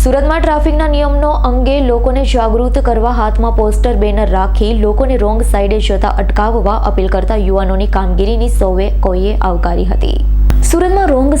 સુરતમાં ટ્રાફિકના નિયમનો અંગે લોકોને જાગૃત કરવા હાથમાં પોસ્ટર, બેનર રાખી લોકોને રોંગ સાઈડે જતા અટકાવવા અપીલ કરતા યુવાનોની કામગીરીની સૌએ કોઈએ આવકારી હતી. સુરતમાં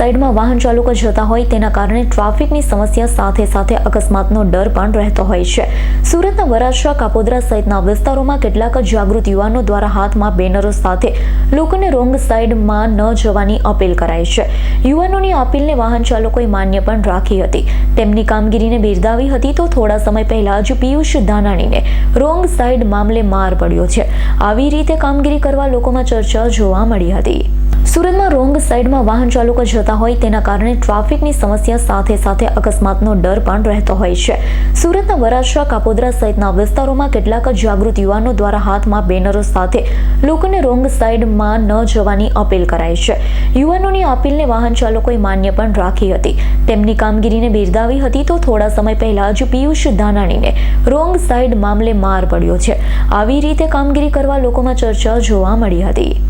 સાઈડમાં વાહન ચાલકો જતા હોય તેના કારણે ટ્રાફિકની સમસ્યા સાથે સાથે અકસ્માતનો ડર પણ રહેતો હોય છે. સુરતના વરાછા, કાપોદ્રા સહિતના વિસ્તારોમાં કેટલાક જાગૃત યુવાનો દ્વારા હાથમાં બેનરો સાથે લોકોને રોંગ સાઈડમાં ન જવાની અપીલ કરાઈ છે. યુવાનોની અપીલને વાહન ચાલકોએ માન્ય પણ રાખી હતી. તેમની કામગીરીને બિરદાવી હતી તો થોડા સમય પહેલા જ પિયુષ ધાનાણીને રોંગ સાઈડ મામલે માર પડ્યો છે. આવી રીતે કામગીરી કરવા લોકોમાં ચર્ચા જોવા મળી હતી. સુરતમાં સાઈડમાં વાહન ચાલકો જતા હોય તેના કારણે ટ્રાફિકની સમસ્યા સાથે સાથે અકસ્માતનો ડર પણ રહેતો હોય છે. સુરતના વરાછા, કાપોદ્રા સહિતના વિસ્તારોમાં કેટલાક જાગૃત યુવાનો દ્વારા હાથમાં બેનરો સાથે લોકોને રોંગ સાઈડમાં ન જવાની અપીલ કરાઈ છે. યુવાનોની અપીલને વાહન ચાલકોએ માન્ય પણ રાખી હતી. તેમની કામગીરીને બિરદાવી હતી તો થોડા સમય પહેલા જ પિયુષ ધાનાણીને રોંગ સાઈડ મામલે માર પડ્યો છે. આવી રીતે કામગીરી કરવા લોકોમાં ચર્ચા જોવા મળી હતી.